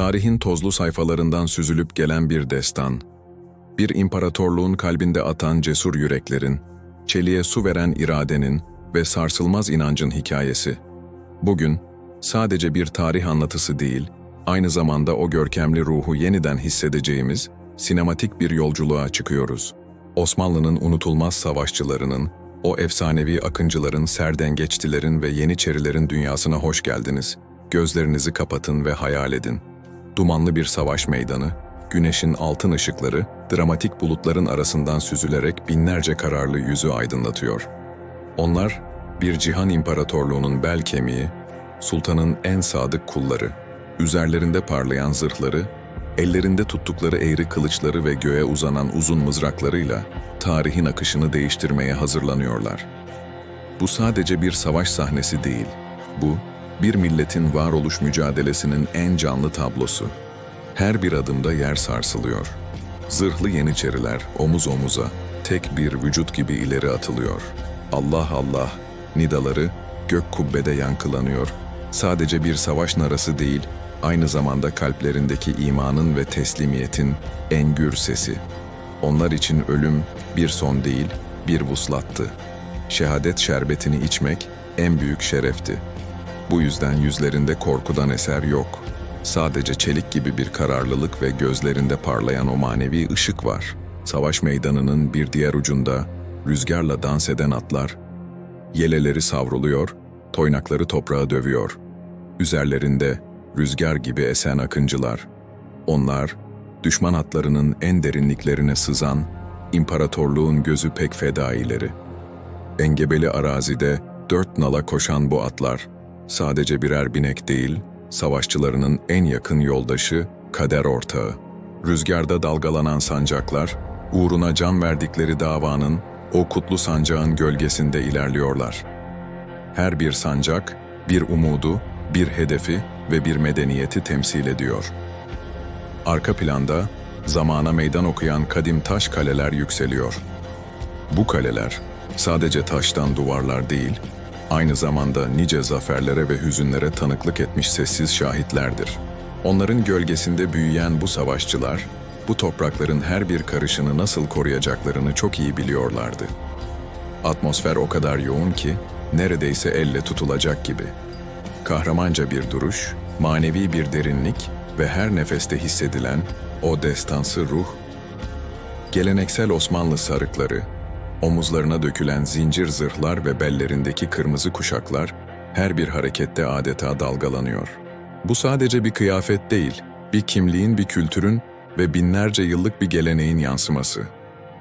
Tarihin tozlu sayfalarından süzülüp gelen bir destan. Bir imparatorluğun kalbinde atan cesur yüreklerin, çeliğe su veren iradenin ve sarsılmaz inancın hikayesi. Bugün sadece bir tarih anlatısı değil, aynı zamanda o görkemli ruhu yeniden hissedeceğimiz sinematik bir yolculuğa çıkıyoruz. Osmanlı'nın unutulmaz savaşçılarının, o efsanevi akıncıların, serdengeçtilerin ve yeniçerilerin dünyasına hoş geldiniz. Gözlerinizi kapatın ve hayal edin. Dumanlı bir savaş meydanı, güneşin altın ışıkları, dramatik bulutların arasından süzülerek binlerce kararlı yüzü aydınlatıyor. Onlar, bir cihan imparatorluğunun bel kemiği, sultanın en sadık kulları, üzerlerinde parlayan zırhları, ellerinde tuttukları eğri kılıçları ve göğe uzanan uzun mızraklarıyla tarihin akışını değiştirmeye hazırlanıyorlar. Bu sadece bir savaş sahnesi değil, bu, bir milletin varoluş mücadelesinin en canlı tablosu. Her bir adımda yer sarsılıyor. Zırhlı yeniçeriler omuz omuza, tek bir vücut gibi ileri atılıyor. Allah Allah, nidaları gök kubbede yankılanıyor. Sadece bir savaş narası değil, aynı zamanda kalplerindeki imanın ve teslimiyetin en gür sesi. Onlar için ölüm bir son değil, bir vuslattı. Şehadet şerbetini içmek en büyük şerefti. Bu yüzden yüzlerinde korkudan eser yok. Sadece çelik gibi bir kararlılık ve gözlerinde parlayan o manevi ışık var. Savaş meydanının bir diğer ucunda rüzgarla dans eden atlar, yeleleri savruluyor, toynakları toprağa dövüyor. Üzerlerinde rüzgar gibi esen akıncılar. Onlar, düşman atlarının en derinliklerine sızan, imparatorluğun gözü pek fedaileri. Engebeli arazide dört nala koşan bu atlar, sadece birer binek değil, savaşçılarının en yakın yoldaşı, kader ortağı. Rüzgarda dalgalanan sancaklar, uğruna can verdikleri davanın, o kutlu sancağın gölgesinde ilerliyorlar. Her bir sancak, bir umudu, bir hedefi ve bir medeniyeti temsil ediyor. Arka planda, zamana meydan okuyan kadim taş kaleler yükseliyor. Bu kaleler, sadece taştan duvarlar değil, aynı zamanda nice zaferlere ve hüzünlere tanıklık etmiş sessiz şahitlerdir. Onların gölgesinde büyüyen bu savaşçılar, bu toprakların her bir karışını nasıl koruyacaklarını çok iyi biliyorlardı. Atmosfer o kadar yoğun ki, neredeyse elle tutulacak gibi. Kahramanca bir duruş, manevi bir derinlik ve her nefeste hissedilen o destansı ruh, geleneksel Osmanlı sarıkları, omuzlarına dökülen zincir zırhlar ve bellerindeki kırmızı kuşaklar her bir harekette adeta dalgalanıyor. Bu sadece bir kıyafet değil, bir kimliğin, bir kültürün ve binlerce yıllık bir geleneğin yansıması.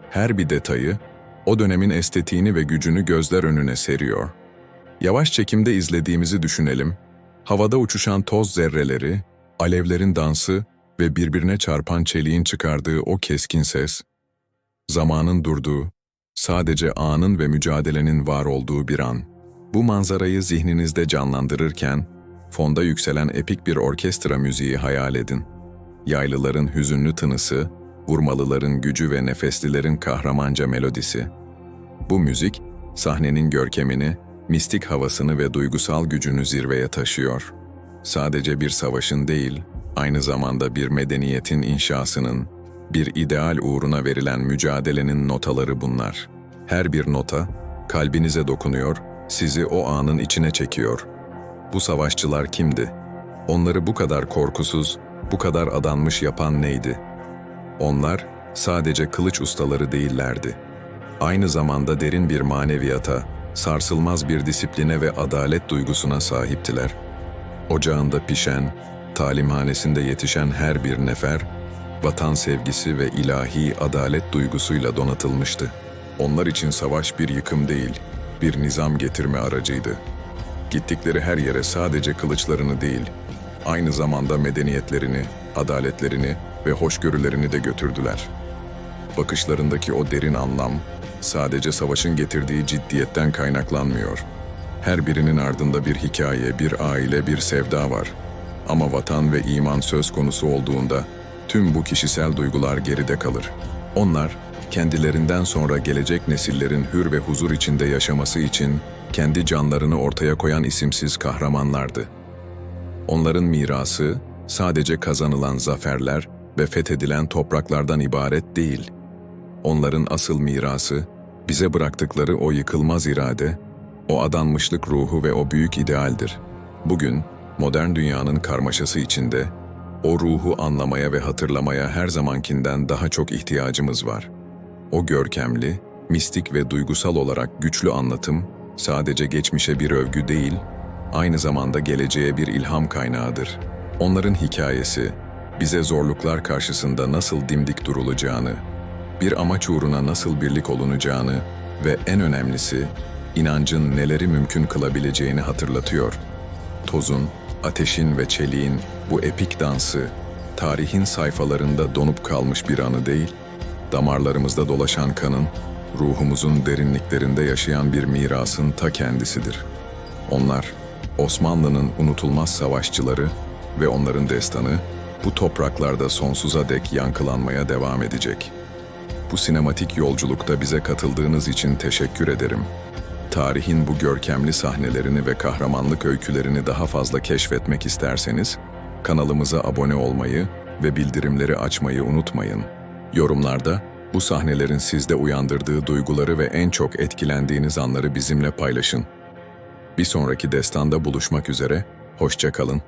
Her bir detayı, o dönemin estetiğini ve gücünü gözler önüne seriyor. Yavaş çekimde izlediğimizi düşünelim. Havada uçuşan toz zerreleri, alevlerin dansı ve birbirine çarpan çeliğin çıkardığı o keskin ses, zamanın durduğu, sadece anın ve mücadelenin var olduğu bir an. Bu manzarayı zihninizde canlandırırken, fonda yükselen epik bir orkestra müziği hayal edin. Yaylıların hüzünlü tınısı, vurmalıların gücü ve nefeslilerin kahramanca melodisi. Bu müzik, sahnenin görkemini, mistik havasını ve duygusal gücünü zirveye taşıyor. Sadece bir savaşın değil, aynı zamanda bir medeniyetin inşasının, bir ideal uğruna verilen mücadelenin notaları bunlar. Her bir nota, kalbinize dokunuyor, sizi o anın içine çekiyor. Bu savaşçılar kimdi? Onları bu kadar korkusuz, bu kadar adanmış yapan neydi? Onlar sadece kılıç ustaları değillerdi. Aynı zamanda derin bir maneviyata, sarsılmaz bir disipline ve adalet duygusuna sahiptiler. Ocağında pişen, talimhanesinde yetişen her bir nefer, vatan sevgisi ve ilahi adalet duygusuyla donatılmıştı. Onlar için savaş bir yıkım değil, bir nizam getirme aracıydı. Gittikleri her yere sadece kılıçlarını değil, aynı zamanda medeniyetlerini, adaletlerini ve hoşgörülerini de götürdüler. Bakışlarındaki o derin anlam, sadece savaşın getirdiği ciddiyetten kaynaklanmıyor. Her birinin ardında bir hikaye, bir aile, bir sevda var. Ama vatan ve iman söz konusu olduğunda tüm bu kişisel duygular geride kalır. Onlar, kendilerinden sonra gelecek nesillerin hür ve huzur içinde yaşaması için kendi canlarını ortaya koyan isimsiz kahramanlardı. Onların mirası sadece kazanılan zaferler ve fethedilen topraklardan ibaret değil. Onların asıl mirası, bize bıraktıkları o yıkılmaz irade, o adanmışlık ruhu ve o büyük idealdir. Bugün, modern dünyanın karmaşası içinde, o ruhu anlamaya ve hatırlamaya her zamankinden daha çok ihtiyacımız var. O görkemli, mistik ve duygusal olarak güçlü anlatım, sadece geçmişe bir övgü değil, aynı zamanda geleceğe bir ilham kaynağıdır. Onların hikayesi, bize zorluklar karşısında nasıl dimdik durulacağını, bir amaç uğruna nasıl birlik olunacağını ve en önemlisi, inancın neleri mümkün kılabileceğini hatırlatıyor. Tozun, ateşin ve çeliğin bu epik dansı, tarihin sayfalarında donup kalmış bir anı değil, damarlarımızda dolaşan kanın, ruhumuzun derinliklerinde yaşayan bir mirasın ta kendisidir. Onlar, Osmanlı'nın unutulmaz savaşçıları ve onların destanı, bu topraklarda sonsuza dek yankılanmaya devam edecek. Bu sinematik yolculukta bize katıldığınız için teşekkür ederim. Tarihin bu görkemli sahnelerini ve kahramanlık öykülerini daha fazla keşfetmek isterseniz, kanalımıza abone olmayı ve bildirimleri açmayı unutmayın. Yorumlarda bu sahnelerin sizde uyandırdığı duyguları ve en çok etkilendiğiniz anları bizimle paylaşın. Bir sonraki destanda buluşmak üzere, hoşça kalın.